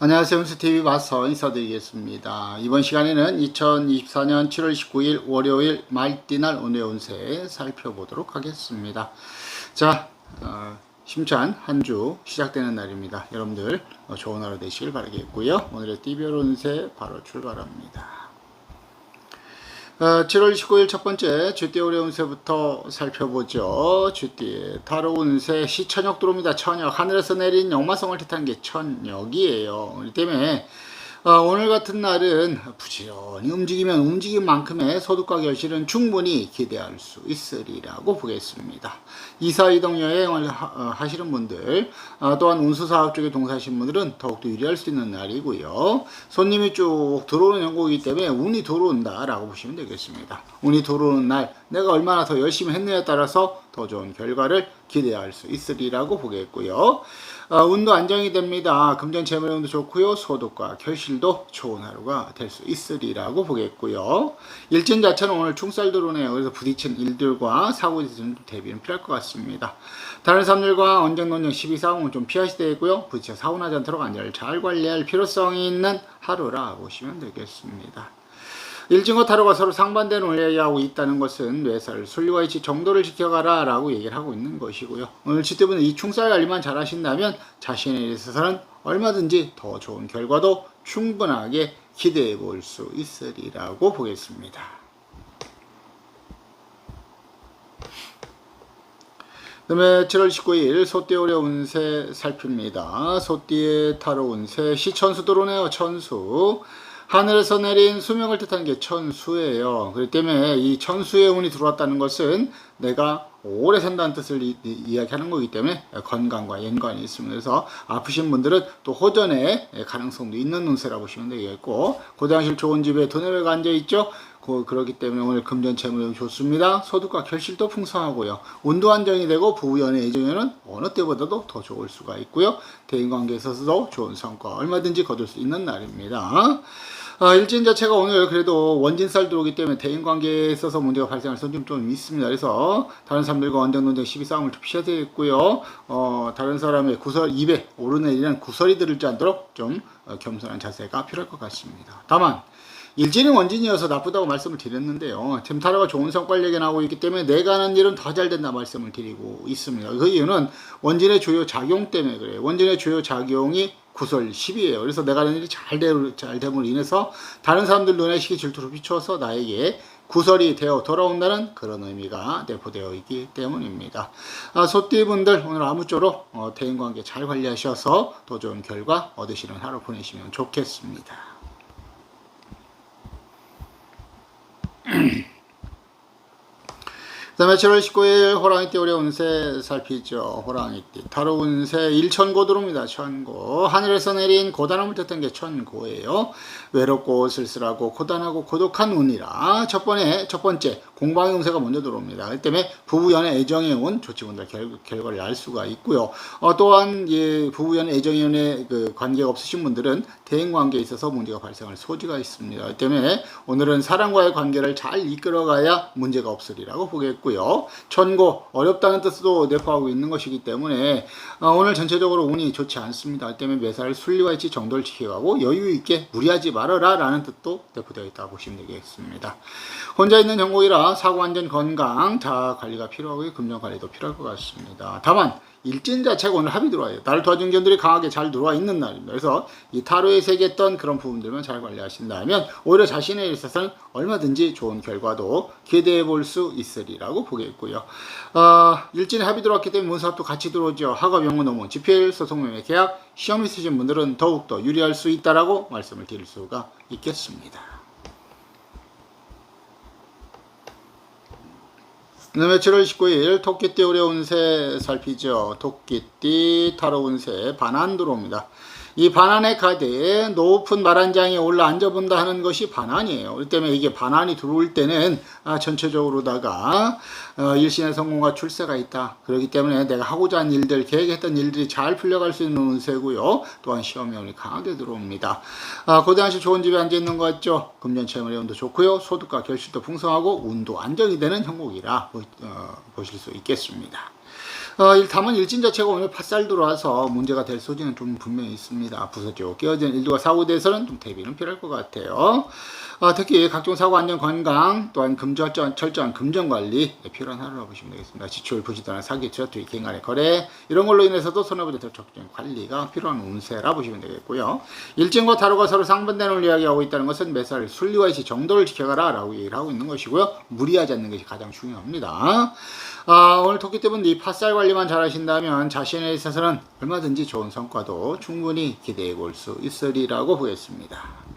안녕하세요. 운수TV 마서 인사드리겠습니다. 이번 시간에는 2024년 7월 19일 월요일 말띠날 오늘 운세 살펴보도록 하겠습니다. 자, 어, 심찬 한 주 시작되는 날입니다. 여러분들 어, 좋은 하루 되시길 바라겠고요. 오늘의 띠별 운세 바로 출발합니다. 어, 7월 29일 첫 번째 쥐띠 오래 운세부터 살펴보죠. 쥐띠 타로 운세 시천역 들어옵니다. 천역 하늘에서 내린 역마성을 뜻하는 게 천역이에요. 그렇기 때문에 어, 오늘 같은 날은 부지런히 움직이면 움직인 만큼의 소득과 결실은 충분히 기대할 수 있으리라고 보겠습니다. 이사 이동 여행을 하, 시는 분들 어, 또한 운수 사업 쪽에 동사하신 분들은 더욱더 유리할 수 있는 날이고요. 손님이 쭉 들어오는 연고이기 때문에 운이 들어온다라고 보시면 되겠습니다. 운이 들어오는 날 내가 얼마나 더 열심히 했느냐에 따라서 더 좋은 결과를 기대할 수 있으리라고 보겠고요. 어, 운도 안정이 됩니다. 금전 재물운도 좋고요. 소득과 결실도 좋은 하루가 될 수 있으리라고 보겠고요. 일진 자체는 오늘 충살 들어오네요. 그래서 부딪힌 일들과 대해서는 대비는 필요할 것 같습니다. 다른 사람들과 언쟁 논쟁 시비 싸움은 좀 피하셔야 되고요. 부딪혀 사고 나지 않도록 안전을 잘 관리할 필요성이 있는 하루라 보시면 되겠습니다. 일진과 타로가 서로 상반되는 원리하고 있다는 것은 뇌살, 순리와 이치 정도를 지켜가라 라고 얘기를 하고 있는 것이고요. 오늘 지때분은 이 충살 관리만 잘 하신다면 자신에 있어서는 얼마든지 더 좋은 결과도 충분하게 기대해 볼 수 있으리라고 보겠습니다. 그 다음에 7월 19일 소띠 오래 운세 살핍니다. 소띠의 타로 운세 시천수 들어오네요. 천수. 하늘에서 내린 수명을 뜻하는 게 천수예요. 그렇기 때문에 이 천수의 운이 들어왔다는 것은 내가 오래 산다는 뜻을 이, 이 야기하는 거기 때문에 건강과 연관이 있습니다. 그래서 아프신 분들은 또 호전의 가능성도 있는 운세라고 보시면 되겠고 고장실 좋은 집에 돈에가 앉아 있죠. 그렇기 때문에 오늘 금전 재물이 좋습니다. 소득과 결실도 풍성하고요. 운도 안정이 되고 부부 연애 예정에는 어느 때보다도 더 좋을 수가 있고요. 대인관계에 있어서도 좋은 성과 얼마든지 거둘 수 있는 날입니다. 어, 일진 자체가 오늘 그래도 원진살 들어오기 때문에 대인관계에 있어서 문제가 발생할 수는 좀 있습니다. 그래서 다른 사람들과 언쟁 논쟁 시비 싸움을 좀 피해야 되겠고요. 어, 다른 사람의 구설 입에 오르내리는 구설이 들지 않도록 좀 어, 겸손한 자세가 필요할 것 같습니다. 다만 일진이 원진이어서 나쁘다고 말씀을 드렸는데요. 지금 타로가 좋은 성과를 예견하고 있기 때문에 내가 하는 일은 더 잘 된다 말씀을 드리고 있습니다. 그 이유는 원진의 주요 작용 때문에 그래요. 원진의 주요 작용이 구설 10이에요. 그래서 내가 하는 일이 잘, 되, 잘 됨으로 인해서 다른 사람들 눈에 시기 질투로 비추어서 나에게 구설이 되어 돌아온다는 그런 의미가 내포되어 있기 때문입니다. 아, 소띠분들 오늘 아무쪼록 어, 대인관계 잘 관리하셔서 더 좋은 결과 얻으시는 하루 보내시면 좋겠습니다. 그 다음에 7월 19일 호랑이띠 올해 운세 살피죠. 호랑이띠. 타로 운세 일천고 들어옵니다. 천고. 하늘에서 내린 고단함을 뜻한 게 천고예요. 외롭고 쓸쓸하고 고단하고 고독한 운이라 첫 번에, 첫 번째 공방의 운세가 먼저 들어옵니다. 그 때문에 부부 연애 애정의 운 좋지 못한 결, 결과를 알 수가 있고요. 어, 또한 예, 부부 연애 애정의 운에 그 관계가 없으신 분들은 대인 관계에 있어서 문제가 발생할 소지가 있습니다. 그 때문에 오늘은 사람과의 관계를 잘 이끌어가야 문제가 없으리라고 보겠고 있고요. 천고 어렵다는 뜻도 내포하고 있는 것이기 때문에 어, 오늘 전체적으로 운이 좋지 않습니다. 때문에 매사를 순리와 있지 정도를 지켜가고 여유 있게 무리하지 말아라 라는 뜻도 내포되어 있다고 보시면 되겠습니다. 혼자 있는 형국이라 사고 안전 건강 자 관리가 필요하고 금전 관리도 필요할 것 같습니다. 다만 일진 자체가 오늘 합이 들어와요. 나를 도와준 견들이 강하게 잘 들어와 있는 날입니다. 그래서 이 타로에 새겼던 그런 부분들만 잘 관리하신다면 오히려 자신에 있어서는 얼마든지 좋은 결과도 기대해 볼 수 있으리라고 보겠고요. 어, 일진에 합이 들어왔기 때문에 문사도 같이 들어오죠. 학업, 영문, 논문, 집필, 소송매매, 계약, 시험 있으신 분들은 더욱더 유리할 수 있다라고 말씀을 드릴 수가 있겠습니다. 그다음에 7월 19일 토끼띠 오래 운세 살피죠. 토끼띠 타로 운세 반안 들어옵니다. 이 반환의 카드에 높은 말한 장에 올라 앉아본다 하는 것이 반환이에요. 그렇기 때문에 이게 반환이 들어올 때는 아, 전체적으로다가 어, 일신의 성공과 출세가 있다. 그렇기 때문에 내가 하고자 한 일들, 계획했던 일들이 잘 풀려갈 수 있는 운세고요. 또한 시험이 운이 강하게 들어옵니다. 아, 고등학교 좋은 집에 앉아 있는 것 같죠? 금전 체험의 운도 좋고요. 소득과 결실도 풍성하고 운도 안정이 되는 형국이라 어, 보실 수 있겠습니다. 어, 일- 다만 일진 자체가 오늘 팥살 들어와서 문제가 될 소지는 좀 분명히 있습니다. 부서지고 깨어진 일두가 사고에 대해서는 좀 대비는 필요할 것 같아요. 어, 특히 각종 사고 안전 건강 또한 금절전 철저한 금전 관리 필요한 하루라고 보시면 되겠습니다. 지출 부지단한 사기 투자투기 개인간의 거래 이런 걸로 인해서도 손해보다 더 적극적인 관리가 필요한 운세라 보시면 되겠고요. 일진과 타로가 서로 상반되는 걸 이야기하고 있다는 것은 매살 순리와 시 정도를 지켜가라 라고 얘기를 하고 있는 것이고요. 무리하지 않는 것이 가장 중요합니다. 아, 오늘 토끼 때문에 이 팥살 관리만 잘 하신다면 자신에 있어서는 얼마든지 좋은 성과도 충분히 기대해 볼 수 있으리라고 보겠습니다.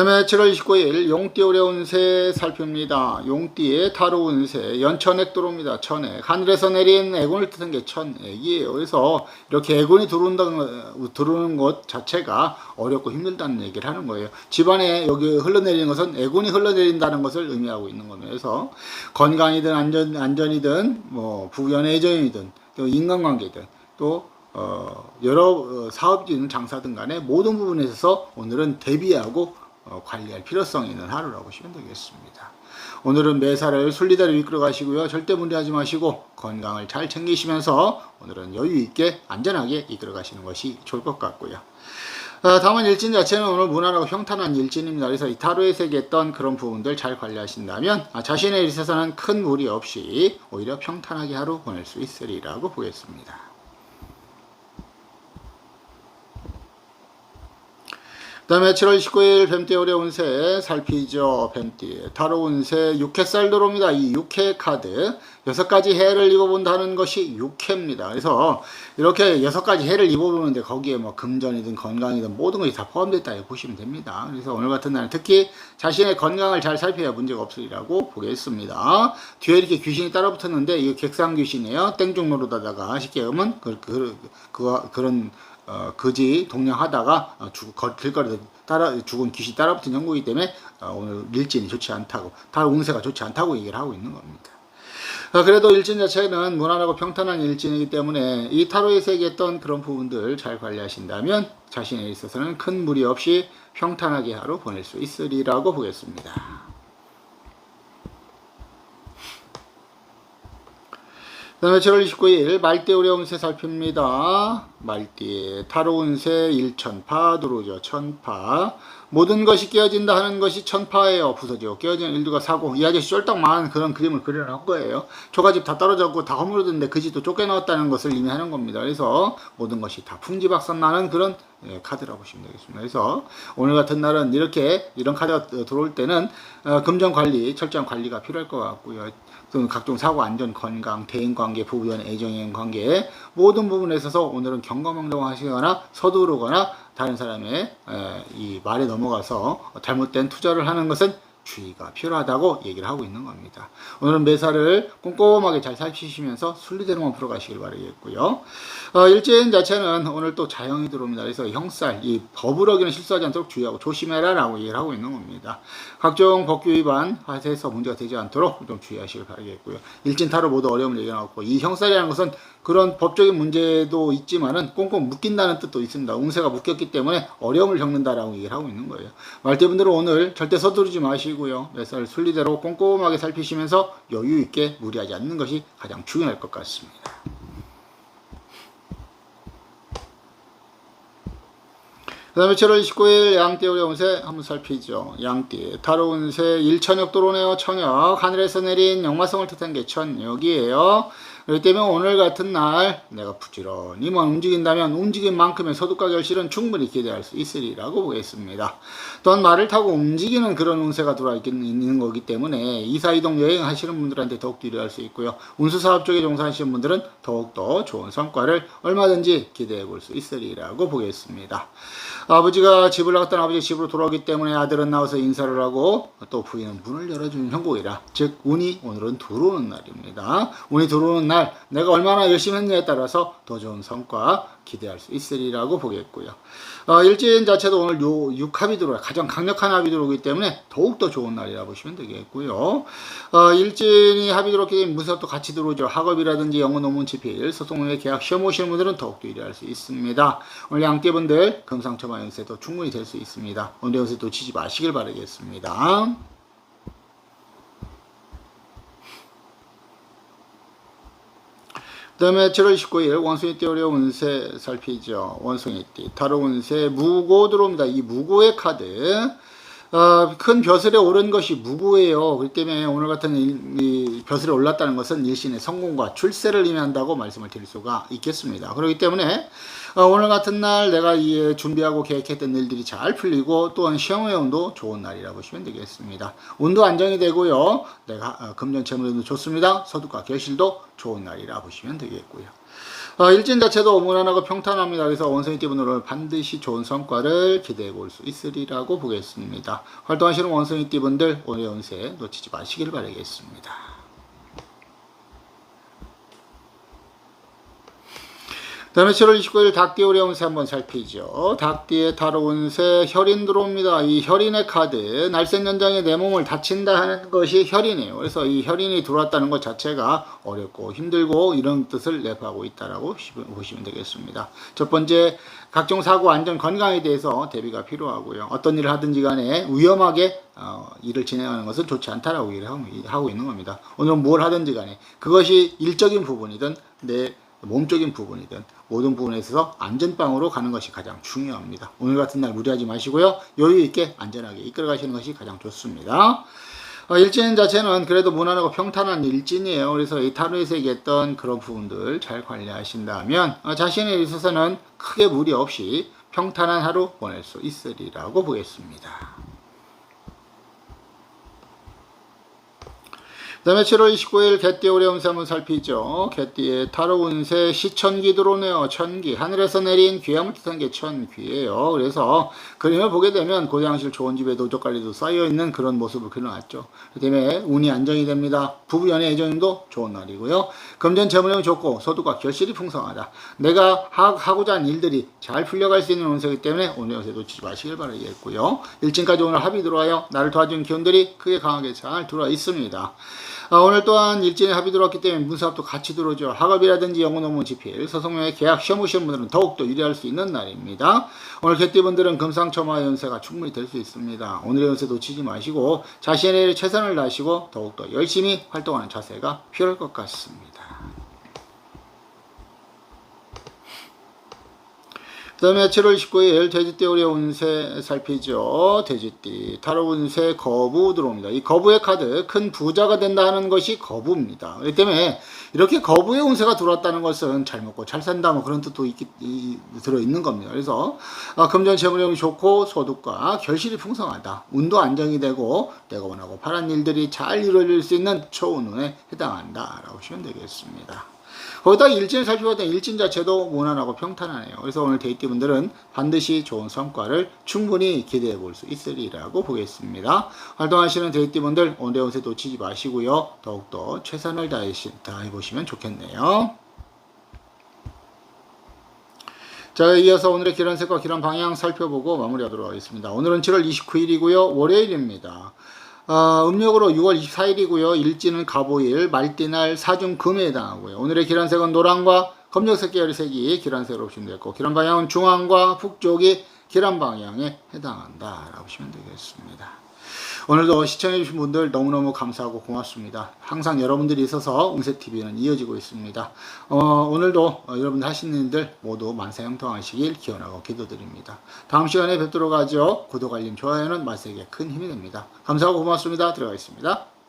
다음에 7월 29일 용띠 오려운 새 살핍니다. 용띠의 타로 운세 연천액 들어옵니다. 천액 하늘에서 내린 애군을 뜻한 게 천액이에요. 그래서 이렇게 애군이 들어온다 들어오는 것 자체가 어렵고 힘들다는 얘기를 하는 거예요. 집안에 여기 흘러내리는 것은 애군이 흘러내린다는 것을 의미하고 있는 겁니다. 그래서 건강이든 안전 안전이든 뭐 부연 애정이든 또 인간관계든 또 어, 여러 어, 사업진 장사든 간에 모든 부분에 있어서 오늘은 대비하고 어, 관리할 필요성이 있는 하루라고 보시면 되겠습니다. 오늘은 매사를 순리대로 이끌어 가시고요. 절대 무리하지 마시고 건강을 잘 챙기시면서 오늘은 여유 있게 안전하게 이끌어 가시는 것이 좋을 것 같고요. 어, 다만 일진 자체는 오늘 무난하고 평탄한 일진입니다. 그래서 이 타로에 새겼던 그런 부분들 잘 관리하신다면 아, 자신의 일에서는 큰 무리 없이 오히려 평탄하게 하루 보낼 수 있으리라고 보겠습니다. 다음에 7월 19일 뱀띠 어려운 새 살피죠. 뱀띠. 다로운 새 육해살 들어옵니다. 이 육해 카드. 여섯 가지 해를 입어본다는 것이 육해입니다. 그래서 이렇게 여섯 가지 해를 입어보는데 거기에 뭐 금전이든 건강이든 모든 것이 다 포함됐다 고 보시면 됩니다. 그래서 오늘 같은 날은 특히 자신의 건강을 잘 살펴야 문제가 없으리라고 보겠습니다. 뒤에 이렇게 귀신이 따라 붙었는데 이거 객상 귀신이에요. 땡중로로다가 쉽게 하면 그, 그, 그, 그런 어, 거지 동냥하다가 어, 죽, 거, 길거리에 따라 죽은 귀신 따라붙은 형국이기 때문에 어, 오늘 일진이 좋지 않다고 다른 운세가 좋지 않다고 얘기를 하고 있는 겁니다. 어, 그래도 일진 자체는 무난하고 평탄한 일진이기 때문에 이 타로에 새겼던 그런 부분들 잘 관리하신다면 자신에 있어서는 큰 무리 없이 평탄하게 하루 보낼 수 있으리라고 보겠습니다. 그 다음에 7월 29일 말띠 어려운새 살핍니다. 말띠 타로운새 일천파 들어오죠. 천파 모든 것이 깨어진다 하는 것이 천파예요. 부서지고 깨어지는 일두가 사고 이 아저씨 쫄딱만 그런 그림을 그려놓은 거예요. 초가집 다 떨어졌고 다 허물어졌는데 그 집도 쫓겨나왔다는 것을 의미하는 겁니다. 그래서 모든 것이 다 풍지박산 나는 그런 예, 카드라고 보시면 되겠습니다. 그래서 오늘 같은 날은 이렇게 이런 카드가 들어올 때는 어, 금전 관리 철저한 관리가 필요할 것 같고요. 그 각종 사고 안전 건강 대인 관계 부부연 애정인 관계 모든 부분에 있어서 오늘은 경거망동하시거나 서두르거나 다른 사람의 이 말에 넘어가서 잘못된 투자를 하는 것은 주의가 필요하다고 얘기를 하고 있는 겁니다. 오늘은 매사를 꼼꼼하게 잘 살피시면서 순리대로만 풀어가시길 바라겠고요. 어, 일진 자체는 오늘 또 자영이 들어옵니다. 그래서 형살, 이 법을 어기는 실수하지 않도록 주의하고 조심해라 라고 얘기를 하고 있는 겁니다. 각종 법규 위반, 화세에서 문제가 되지 않도록 좀 주의하시길 바라겠고요. 일진 타로 모두 어려움을 얘기하고 이 형살이라는 것은 그런 법적인 문제도 있지만은 꽁꽁 묶인다는 뜻도 있습니다. 운세가 묶였기 때문에 어려움을 겪는다라고 얘기를 하고 있는 거예요. 말대분들은 오늘 절대 서두르지 마시고요. 몇살 순리대로 꼼꼼하게 살피시면서 여유 있게 무리하지 않는 것이 가장 중요할 것 같습니다. 그 다음에 7월 29일 양띠 어려운새 한번 살피죠. 양띠 다로운새 일천역 들어오네요. 천역 하늘에서 내린 역마성을 뜻한 게 천역이에요. 그렇기 때문에 오늘 같은 날 내가 부지런히만 움직인다면 움직인 만큼의 소득과 결실은 충분히 기대할 수 있으리라고 보겠습니다. 또한 말을 타고 움직이는 그런 운세가 들어와 있는 거기 때문에 이사이동 여행 하시는 분들한테 더욱 유리할 수 있고요. 운수사업 쪽에 종사하시는 분들은 더욱더 좋은 성과를 얼마든지 기대해 볼 수 있으리라고 보겠습니다. 아버지가 집을 나갔던 아버지 집으로 돌아오기 때문에 아들은 나와서 인사를 하고 또 부인은 문을 열어주는 형국이라 즉 운이 오늘은 들어오는 날입니다. 운이 들어오는 날 내가 얼마나 열심히 했냐에 따라서 더 좋은 성과 기대할 수 있으리라고 보겠고요. 어, 일진 자체도 오늘 요 6합이 들어와 가장 강력한 합이 들어오기 때문에 더욱더 좋은 날이라 보시면 되겠고요. 어, 일진이 합이 들어오기 때문에 무사도 같이 들어오죠. 학업이라든지 영어 논문 집필, 소송의 계약 시험 오시는 분들은 더욱더 유리할 수 있습니다. 오늘 양떼분들 금상첨화 연세도 충분히 될 수 있습니다. 오늘 연세 도 치지 마시길 바라겠습니다. 다음에 7월 19일 원숭이띠 월요 운세 살피죠. 원숭이 띠 타로 운세 무고 들어옵니다. 이 무고의 카드 어, 큰 벼슬에 오른 것이 무고예요. 그렇기 때문에 오늘 같은 일, 이 벼슬에 올랐다는 것은 일신의 성공과 출세를 의미한다고 말씀을 드릴 수가 있겠습니다. 그렇기 때문에 어, 오늘 같은 날 내가 이 준비하고 계획했던 일들이 잘 풀리고 또한 시험의 운도 좋은 날이라 보시면 되겠습니다. 운도 안정이 되고요. 내가 어, 금전 재물운도 좋습니다. 소득과 결실도 좋은 날이라 보시면 되겠고요. 어, 일진 자체도 무난하고 평탄합니다. 그래서 원성이 띠분으로 반드시 좋은 성과를 기대해 볼 수 있으리라고 보겠습니다. 활동하시는 원성이 띠분들 오늘 운세 놓치지 마시길 바라겠습니다. 다음에 7월 29일 닭띠 오래 운세 한번 살피죠. 닭띠의 타로 운세 혈인 들어옵니다. 이 혈인의 카드 날쌘 연장에 내 몸을 다친다 하는 것이 혈인이에요. 그래서 이 혈인이 들어왔다는 것 자체가 어렵고 힘들고 이런 뜻을 내포하고 있다라고 보시면 되겠습니다. 첫 번째 각종 사고 안전 건강에 대해서 대비가 필요하고요. 어떤 일을 하든지 간에 위험하게 어, 일을 진행하는 것은 좋지 않다라고 얘기를 하고 있는 겁니다. 오늘은 뭘 하든지 간에 그것이 일적인 부분이든 내 몸적인 부분이든 모든 부분에 있어서 안전빵으로 가는 것이 가장 중요합니다. 오늘 같은 날 무리하지 마시고요. 여유 있게 안전하게 이끌어 가시는 것이 가장 좋습니다. 어, 일진 자체는 그래도 무난하고 평탄한 일진이에요. 그래서 이 타로에서 얘기했던 그런 부분들 잘 관리하신다면 어, 자신에 있어서는 크게 무리 없이 평탄한 하루 보낼 수 있으리라고 보겠습니다. 그 다음에 7월 29일 개띠 오래 운세 한번 살피죠. 개띠의 타로 운세 시천기 들어오네요. 천기. 하늘에서 내린 귀함을 뜻한 게 천귀예요. 그래서 그림을 보게 되면 고장실 좋은 집에 노적관리도 쌓여 있는 그런 모습을 그려놨죠. 그 때문에 운이 안정이 됩니다. 부부 연애 애정도 좋은 날이고요. 금전 재물용이 좋고 소득과 결실이 풍성하다. 내가 하, 고자 하는 일들이 잘 풀려갈 수 있는 운세이기 때문에 오늘 요새 놓치지 마시길 바라겠고요. 일진까지 오늘 합이 들어와요. 나를 도와주는 기운들이 크게 강하게 잘 들어와 있습니다. 아, 오늘 또한 일진에 합의 들어왔기 때문에 문사업도 같이 들어오죠. 학업이라든지 영어 논문 집필, 서성명의 계약 시험 오시는 분들은 더욱더 유리할 수 있는 날입니다. 오늘 개띠분들은 금상첨화 연세가 충분히 될 수 있습니다. 오늘의 연세 놓치지 마시고 자신의 최선을 다하시고 더욱더 열심히 활동하는 자세가 필요할 것 같습니다. 그 다음에 7월 19일 돼지띠 오리 운세 살피죠. 돼지띠 타로 운세 거부 들어옵니다. 이 거부의 카드 큰 부자가 된다 하는 것이 거부입니다. 그렇기 때문에 이렇게 거부의 운세가 들어왔다는 것은 잘 먹고 잘 산다 뭐 그런 뜻도 있기, 이, 들어있는 겁니다. 그래서 아, 금전 재물용이 좋고 소득과 결실이 풍성하다. 운도 안정이 되고 내가 원하고 바란 일들이 잘 이루어질 수 있는 좋은 운에 해당한다. 라고 보시면 되겠습니다. 거기다 일진을 살펴봤더니 일진 자체도 무난하고 평탄하네요. 그래서 오늘 데이트 분들은 반드시 좋은 성과를 충분히 기대해 볼 수 있으리라고 보겠습니다. 활동하시는 데이트 분들 오늘 운세 놓치지 마시고요. 더욱더 최선을 다해 보시면 좋겠네요. 자, 이어서 오늘의 기란색과 기란 방향 살펴보고 마무리하도록 하겠습니다. 오늘은 7월 29일이고요. 월요일입니다. 어, 음력으로 6월 24일이고요. 일지는 가보일, 말띠날, 사중 금에 해당하고요. 오늘의 기란색은 노랑과 검정색 계열의 색이 기란색으로 보시면 되고 기란 방향은 중앙과 북쪽이 기란 방향에 해당한다라고 보시면 되겠습니다. 오늘도 시청해주신 분들 너무너무 감사하고 고맙습니다. 항상 여러분들이 있어서 응세TV는 이어지고 있습니다. 어, 오늘도 어, 여러분들 하시는 일들 모두 만사형통하시길 기원하고 기도드립니다. 다음 시간에 뵙도록 하죠. 구독, 알림, 좋아요는 말세에게 큰 힘이 됩니다. 감사하고 고맙습니다. 들어가겠습니다.